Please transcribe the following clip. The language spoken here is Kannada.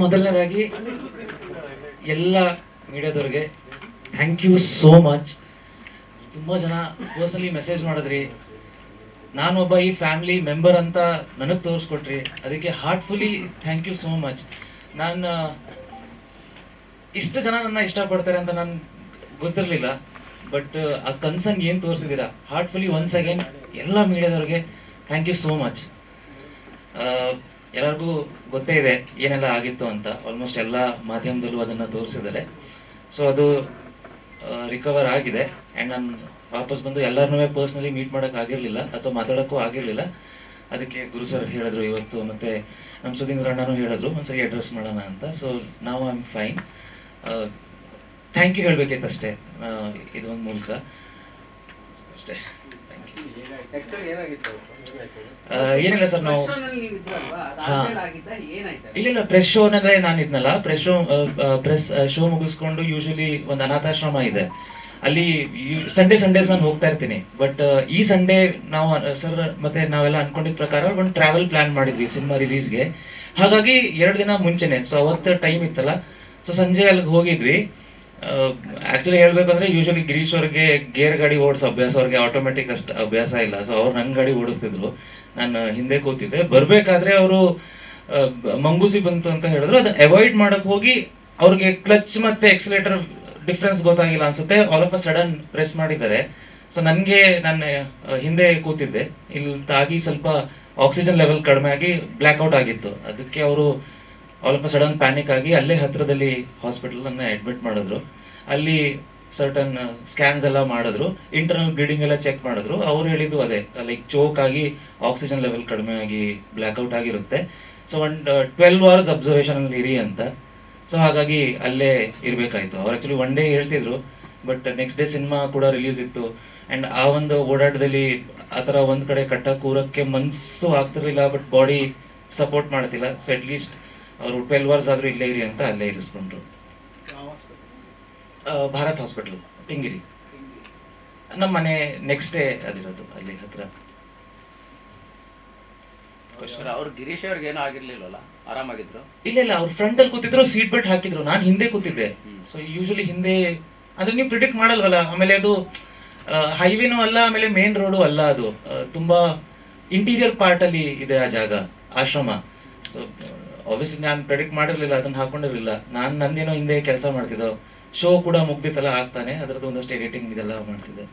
ಮೊದಲನೇದಾಗಿ ಎಲ್ಲ ಮೀಡಿಯಾದವ್ರಿಗೆ ಥ್ಯಾಂಕ್ ಯು ಸೋ ಮಚ್ ತುಂಬ ಜನ ಪರ್ಸನಲಿ ಮೆಸೇಜ್ ಮಾಡಿದ್ರಿ. ನಾನೊಬ್ಬ ಈ ಫ್ಯಾಮಿಲಿ ಮೆಂಬರ್ ಅಂತ ನನಗೆ ತೋರಿಸ್ಕೊಟ್ರಿ. ಅದಕ್ಕೆ heartfully thank you so much ನಾನು, ಇಷ್ಟು ಜನ ನನ್ನ ಇಷ್ಟಪಡ್ತಾರೆ ಅಂತ ನಾನು ಗೊತ್ತಿರಲಿಲ್ಲ. ಬಟ್ ಆ ಕನ್ಸರ್ನ್ ಏನು ತೋರಿಸಿದ್ದೀರಾ ಹಾರ್ಟ್ಫುಲಿ ಒನ್ಸ್ ಅಗೇನ್ ಎಲ್ಲ ಮೀಡಿಯಾದವ್ರಿಗೆ ಥ್ಯಾಂಕ್ ಯು ಸೋ ಮಚ್ ಎಲ್ಲರಿಗೂ ಗೊತ್ತೇ ಇದೆ ಏನೆಲ್ಲ ಆಗಿತ್ತು ಅಂತ. ಆಲ್ಮೋಸ್ಟ್ ಎಲ್ಲ ಮಾಧ್ಯಮದಲ್ಲೂ ಅದನ್ನು ತೋರಿಸಿದ್ದಾರೆ. ಸೊ ಅದು ರಿಕವರ್ ಆಗಿದೆ. ಆ್ಯಂಡ್ ನಾನು ವಾಪಸ್ ಬಂದು ಎಲ್ಲರನ್ನೂ ಪರ್ಸ್ನಲಿ ಮೀಟ್ ಮಾಡೋಕೆ ಆಗಿರಲಿಲ್ಲ, ಅಥವಾ ಮಾತಾಡೋಕ್ಕೂ ಆಗಿರಲಿಲ್ಲ. ಅದಕ್ಕೆ ಗುರು ಸರ್ ಹೇಳಿದ್ರು ಇವತ್ತು, ಮತ್ತು ನಮ್ಮ ಸುಧೀಂದ್ರ ಅಣ್ಣನೂ ಹೇಳಿದ್ರು, ಒಂದ್ಸರಿ ಅಡ್ರೆಸ್ ಮಾಡೋಣ ಅಂತ. ಸೊ ನಾವು I am fine thank you ಹೇಳಬೇಕಿತ್ತಷ್ಟೇ. ಇದೊಂದು ಮೂಲಕ. ಅಷ್ಟೇ ಥ್ಯಾಂಕ್ ಯು ಆಕ್ಚುಲಿ ಏನಾಗಿತ್ತು ಏನಿಲ್ಲ ಸರ್ ನಾವು ಇಲ್ಲ ಇಲ್ಲ ಪ್ರೆಸ್ ಶೋ ನಾನು ಇದ್ನಲ್ಲ. ಪ್ರೆಸ್ ಶೋ ಪ್ರೆಸ್ ಶೋ ಮುಗಿಸ್ಕೊಂಡು ಯೂಶಲಿ ಒಂದು ಅನಾಥಾಶ್ರಮ ಇದೆ. ಅಲ್ಲಿ ಸಂಡೇ ಸಂಡೇಸ್ ನಾನು ಹೋಗ್ತಾ ಇರ್ತೀನಿ. ಬಟ್ ಈ ಸಂಡೇ ನಾವು ಸರ್ ಮತ್ತೆ ನಾವೆಲ್ಲ ಅನ್ಕೊಂಡಿದ್ ಪ್ರಕಾರ ಒಂದು ಟ್ರಾವೆಲ್ ಪ್ಲಾನ್ ಮಾಡಿದ್ವಿ ಸಿನಿಮಾ ರಿಲೀಸ್ಗೆ ಹಾಗಾಗಿ ಎರಡು ದಿನ ಮುಂಚೆನೆ. ಸೊ ಅವತ್ತು ಟೈಮ್ ಇತ್ತಲ್ಲ. ಸೊ ಸಂಜೆ ಅಲ್ಲಿಗೆ ಹೋಗಿದ್ವಿ. ಆಕ್ಚುಲಿ ಹೇಳ್ಬೇಕಂದ್ರೆ ಯೂಶ್ವಲಿ ಗಿರೀಶ್ ಅವ್ರಿಗೆ ಗೇರ್ ಗಾಡಿ ಓಡಿಸೋ ಅಭ್ಯಾಸ ಅವ್ರಿಗೆ ಆಟೋಮೆಟಿಕ್ ಅಷ್ಟು ಅಭ್ಯಾಸ ಇಲ್ಲ. ಸೊ ಅವ್ರು ನನ್ನ ಗಾಡಿ ಓಡಿಸ್ತಿದ್ರು. ನಾನು ಹಿಂದೆ ಕೂತಿದ್ದೆ. ಬರಬೇಕಾದ್ರೆ ಅವರು ಮಂಗೂಸಿ ಬಂತು ಅಂತ ಹೇಳಿದ್ರು. ಅದನ್ನ ಅವಾಯ್ಡ್ ಮಾಡಕ್ ಹೋಗಿ ಅವ್ರಿಗೆ ಕ್ಲಚ್ ಮತ್ತೆ ಎಕ್ಸಲೇಟರ್ ಡಿಫ್ರೆನ್ಸ್ ಗೊತ್ತಾಗಿಲ್ಲ ಅನ್ಸುತ್ತೆ. All of a sudden press ಮಾಡಿದ್ದಾರೆ. ಸೊ ನನಗೆ, ನಾನು ಹಿಂದೆ ಕೂತಿದ್ದೆ. ಇಲ್ಲಿ ತಾಗಿ ಸ್ವಲ್ಪ ಆಕ್ಸಿಜನ್ ಲೆವೆಲ್ ಕಡಿಮೆ ಆಗಿ ಬ್ಲ್ಯಾಕ್ಔಟ್ ಆಗಿತ್ತು. ಅದಕ್ಕೆ ಅವರು all of a sudden panic ಆಗಿ ಅಲ್ಲೇ ಹತ್ರದಲ್ಲಿ ಹಾಸ್ಪಿಟಲ್ ಅನ್ನ ಅಡ್ಮಿಟ್ ಮಾಡಿದ್ರು. ಅಲ್ಲಿ ಸರ್ಟನ್ ಸ್ಕ್ಯಾನ್ಸ್ ಎಲ್ಲ ಮಾಡಿದ್ರು. ಇಂಟರ್ನಲ್ ಬ್ಲೀಡಿಂಗ್ ಎಲ್ಲ ಚೆಕ್ ಮಾಡಿದ್ರು. ಅವ್ರು ಹೇಳಿದ್ದು ಅದೇ ಲೈಕ್ ಚೋಕ್ ಆಗಿ ಆಕ್ಸಿಜನ್ ಲೆವೆಲ್ ಕಡಿಮೆ ಆಗಿ ಬ್ಲ್ಯಾಕ್ಔಟ್ ಆಗಿರುತ್ತೆ. So one twelve hours observation ಅಲ್ಲಿ ಇರಿ ಅಂತ. ಸೊ ಹಾಗಾಗಿ ಅಲ್ಲೇ ಇರಬೇಕಾಯ್ತು. ಅವ್ರು ಆಕ್ಚುಲಿ ಒನ್ ಡೇ ಹೇಳ್ತಿದ್ರು ಬಟ್ ನೆಕ್ಸ್ಟ್ ಡೇ ಸಿನಿಮಾ ಕೂಡ ರಿಲೀಸ್ ಇತ್ತು. ಅಂಡ್ ಆ ಒಂದು ಓಡಾಟದಲ್ಲಿ ಆ ಥರ ಒಂದು ಕಡೆ ಕಟ್ಟ ಕೂರಕ್ಕೆ ಮನ್ಸು ಆಗ್ತಿರ್ಲಿಲ್ಲ ಬಟ್ ಬಾಡಿ ಸಪೋರ್ಟ್ ಮಾಡ್ತಿಲ್ಲ. ಸೊ ಅಟ್ ಲೀಸ್ಟ್ ಅವರು ಟ್ವೆಲ್ವ್ ಅವರ್ಸ್ ಆದ್ರೂ ಇಲ್ಲೇ ಇರಿ ಅಂತ ಅಲ್ಲೇ ಇರಿಸ್ಕೊಂಡ್ರು. ಭಾರತ್ ಹಾಸ್ಪಿಟಲ್ ತಿಂಗಿರಿ. ನಮ್ಮ ಮನೆ ನೆಕ್ಸ್ಟ್ ಡೇ ಅದಿರೋದು ಅಲ್ಲಿ ಹತ್ರ. ಅವ್ರು ಗಿರೀಶ್ ಅವ್ರಿಗೆ ಏನೂ ಆಗಿರ್ಲಿಲ್ವಲ್ಲ? ಆರಾಮಾಗಿದ್ರು? ಇಲ್ಲ ಇಲ್ಲ ಅವ್ರ ಫ್ರಂಟ್ ಅಲ್ಲಿ ಕೂತಿದ್ರು ಸೀಟ್ ಬೆಲ್ಟ್ ಹಾಕಿದ್ರು ನಾನು ಹಿಂದೆ ಕೂತಿದ್ದೆ. ಸೊ ಯೂಶಲಿ ಹಿಂದೆ ಅಂದ್ರೆ ನೀವು ಪ್ರಿಡಿಕ್ಟ್ ಮಾಡಲ್ವಲ್ಲ ಆಮೇಲೆ ಅದು ಹೈವೇನೂ ಅಲ್ಲ ಆಮೇಲೆ ಮೇನ್ ರೋಡು ಅಲ್ಲ ಅದು. ತುಂಬಾ ಇಂಟೀರಿಯರ್ ಪಾರ್ಟ್ ಅಲ್ಲಿ ಇದೆ ಆ ಜಾಗ ಆಶ್ರಮ. ಸೊ ಆಬ್ವಿಯಸ್ಲಿ ನಾನು ಪ್ರೆಡಿಕ್ಟ್ ಮಾಡಿರಲಿಲ್ಲ, ಅದನ್ನ ಹಾಕೊಂಡಿರಲಿಲ್ಲ. ನಾನು ನಂದೇನೋ ಹಿಂದೆ ಕೆಲಸ ಮಾಡ್ತಿದ್ದೆ ಶೋ ಕೂಡ ಮುಗ್ದಿತ್ತಲ್ಲ, ಆಗ್ತಾನೆ. ಅದರದ್ದು ಒಂದಷ್ಟು ಎಡಿಟಿಂಗ್ ಇದೆಲ್ಲ ಮಾಡ್ತಿದ್ದೆ.